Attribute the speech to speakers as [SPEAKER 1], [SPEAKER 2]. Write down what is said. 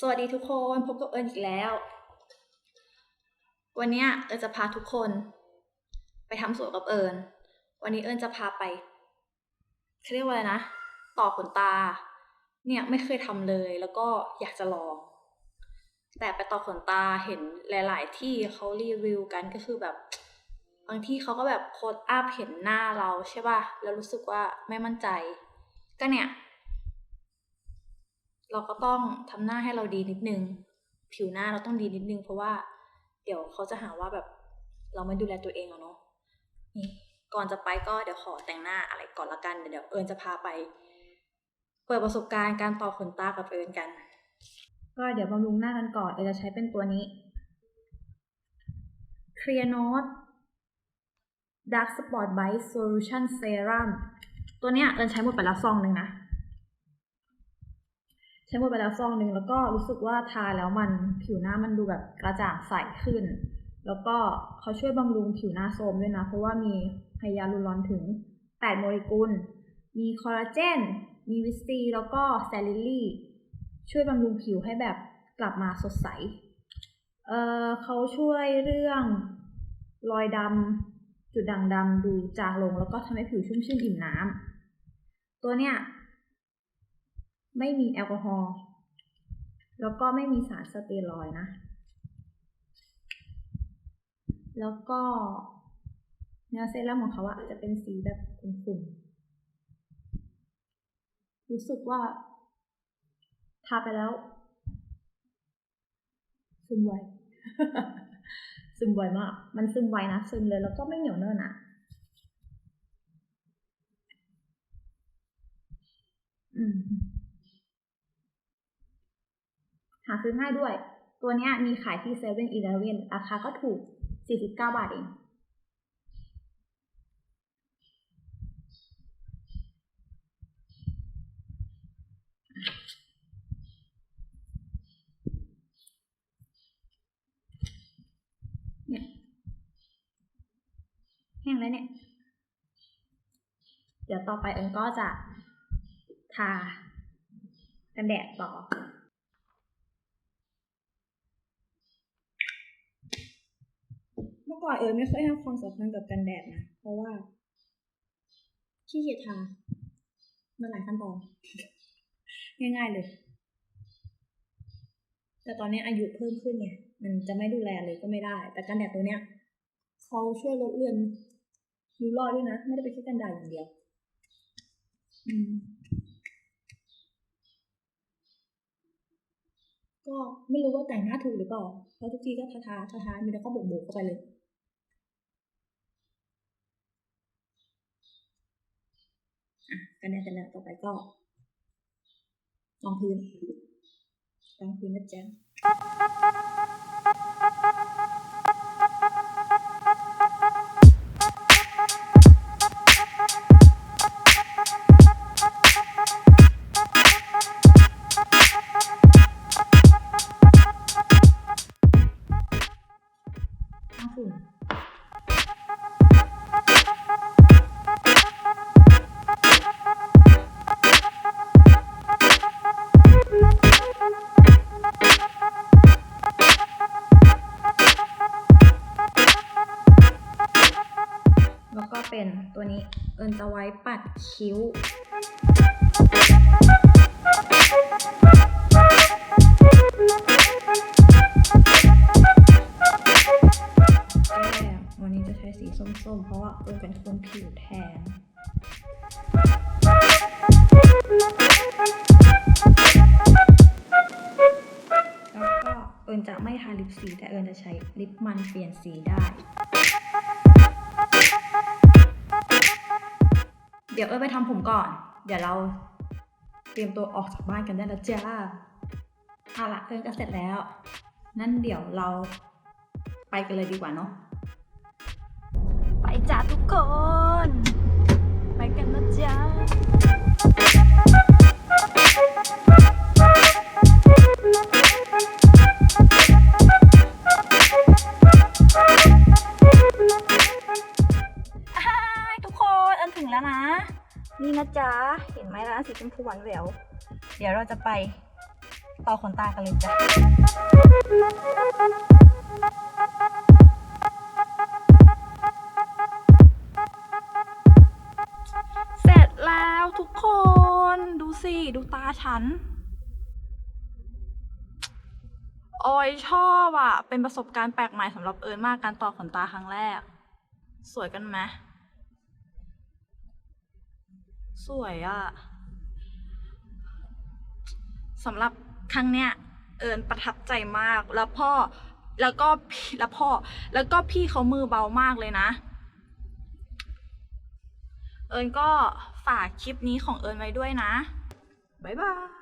[SPEAKER 1] สวัสดีทุกคนพบกับเอิญอีกแล้ว วันนี้เอิญจะพาทุกคน ไปทำสวนกับเอิญวันนี้เอิญจะพาไปเขาเรียกว่าอะไรนะต่อขนตา เนี่ยไม่เคยทำเลยแล้วก็อยากจะลอง แต่ไปต่อขนตาเห็นหลาย ๆ ที่เขารีวิวกันก็คือแบบบางที่เขาก็แบบโคดอัพเห็นหน้าเราใช่ป่ะแล้วรู้สึกว่าไม่มั่นใจ ก็เนี่ย เราก็ต้องทำหน้าให้เราดีนิดนึง ผิวหน้าเราต้องดีนิดนึง เพราะว่าเดี๋ยวเขาจะหาว่าแบบเราไม่ดูแลตัวเองอะเนาะนี่ก่อนจะไปก็เดี๋ยวขอแต่งหน้าอะไรก่อนละกัน เดี๋ยวเอิญจะพาไปเปิดประสบการณ์การต่อขนตากับเอิญกัน ก็เดี๋ยวบำรุงหน้ากันก่อนเอิญจะใช้เป็นตัวนี้ Clear Note Dark Spot Bite Solution Serum ตัวเนี้ยเอิญใช้หมดไปแล้วซองหนึ่งนะ ใช้หมดไปแล้วซองหนึ่งแล้วก็รู้สึกว่าทาแล้วมันผิวหน้ามันดูแบบกระจ่างใสขึ้น แล้วก็เขาช่วยบำรุงผิวหน้าโทรมด้วยนะ เพราะว่ามีไฮยาลูรอนถึง 8 โมเลกุล มีคอลลาเจน มีวิตซีแล้วก็แซลิลลี่ช่วยบำรุงผิวให้แบบกลับมาสดใส เอ่อเขาช่วยเรื่องรอยดำจุดด่างดำดูจางลง แล้วก็ทำให้ผิวชุ่มชื่นอิ่มน้ำตัวเนี้ย ไม่มีแอลกอฮอล์แล้วก็ไม่มีสารสเตียรอยนะ แล้วก็เนื้อเซรั่มของเขาอะจะเป็นสีแบบขุ่นๆ รู้สึกว่าทาไปแล้ว ซึมไว ซึมไวมาก มันซึมไวนะ ซึมเลยแล้วก็ไม่เหนียวเนิ่นอะอืม หาซื้อง่ายด้วย ตัวนี้มีขายที่เซเว่นอีเลฟเว่นราคาก็ถูก 49 บาทเอง เนี่ย แห้งแล้วเนี่ย เดี๋ยวต่อไปเอิญก็จะทากันแดดต่อ เมื่ อก่อนเอิญไม่ค่อยให้ความสำคัญกับกันแดดนะ เพราะว่าขี้เกียจทา มันหลายขั้นตอน ง่ายๆเลย แต่ตอนนี้อายุเพิ่มขึ้นไงมันจะไม่ดูแลเลยก็ไม่ได้ แต่กันแดดตัวเนี้ยเขาช่วยลดเลือนริ้วรอยด้วยนะ ไม่ได้ไปแค่กันแดดอย่างเดียว ก็ไม่รู้ว่าแต่งหน้าถูกหรือเปล่า เพราะทุกทีก็ทาทาทาทามีแล้วก็บกบกเข้าไปเลย อะ กันแดดเสร็จแล้วต่อไปก็รองพื้นรองพื้นนะจ๊ะ เป็นตัวนี้ เอิญจะไว้ปัดคิ้ว วันนี้จะใช้สีส้มๆ เพราะว่าเอิญเป็นคนผิวแทนแล้วก็เอิญจะไม่ทาลิปสี แต่เอิญจะใช้ลิปมันเปลี่ยนสีได้ ดี๋ยวเอิญไปทำผมก่อน เดี๋ยวเราเตรียมตัวออกจากบ้านกันได้แล้วจ้าเอาละเอิญก็เสร็จแล้ว นั่นเดี๋ยวเราไปกันเลยดีกว่าเนาะ ไปจ้าทุกคน ไปกันนะจ้า นี่นะจ๊ะ เห็นไหมร้านสีชมพูหวานแหวว เดี๋ยวเราจะไป
[SPEAKER 2] ต่อขนตากันเลยจ้ะเสร็จแล้วทุกคนดูสิ ดูตาฉันโอ้ยชอบอะเป็นประสบการณ์แปลกใหม่สำหรับเอิญมากการต่อขนตาครั้งแรก สวยกันไหม สวยอะสำหรับครั้งเนี้ยเอิญประทับใจมากแล้วพ่อแล้วก็พี่แล้วพ่อ แล้วก็พี่เขามือเบามากเลยนะ เอิญก็ฝากคลิปนี้ของเอิญไว้ด้วยนะ บ๊ายบาย